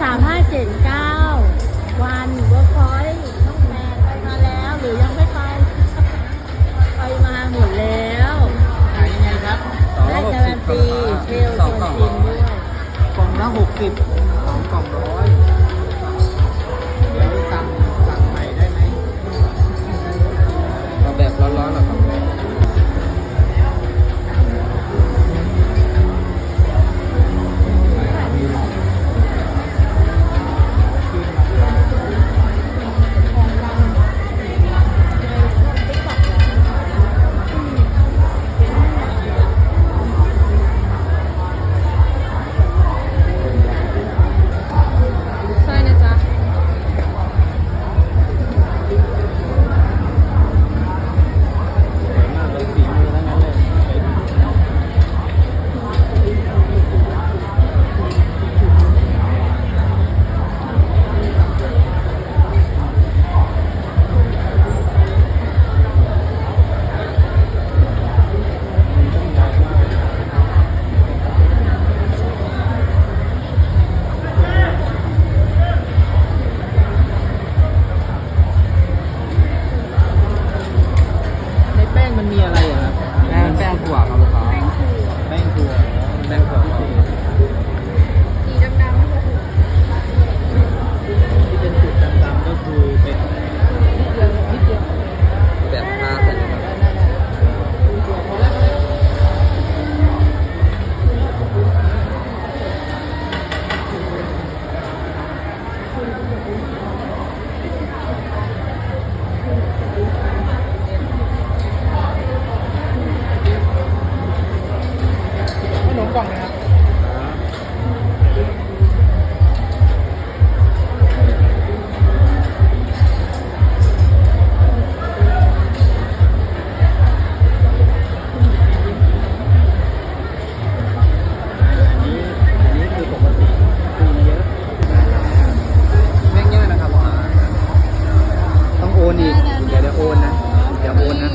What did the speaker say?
สามห้าเจ็ดเก้าวันเวิร์คพอยต์น้องแมนไปมาแล้วหรือยังไม่ไป ไปมาหมดแล้วขายยังไงครับได้การันตีเชลชวนชิงด้วยกล่องละหกสิบสองกล่องร้อย มีอะไรอะครับแป้งแป้งถั่วครับลูกค้าแป้งถั่วแป้งถั่วพิเศษสีดำๆที่เป็นจุดำๆก็แบบมาส่ค โอนอีกเดี๋ยวเดี๋ยวโอนนะเดี๋ยวโอนนะ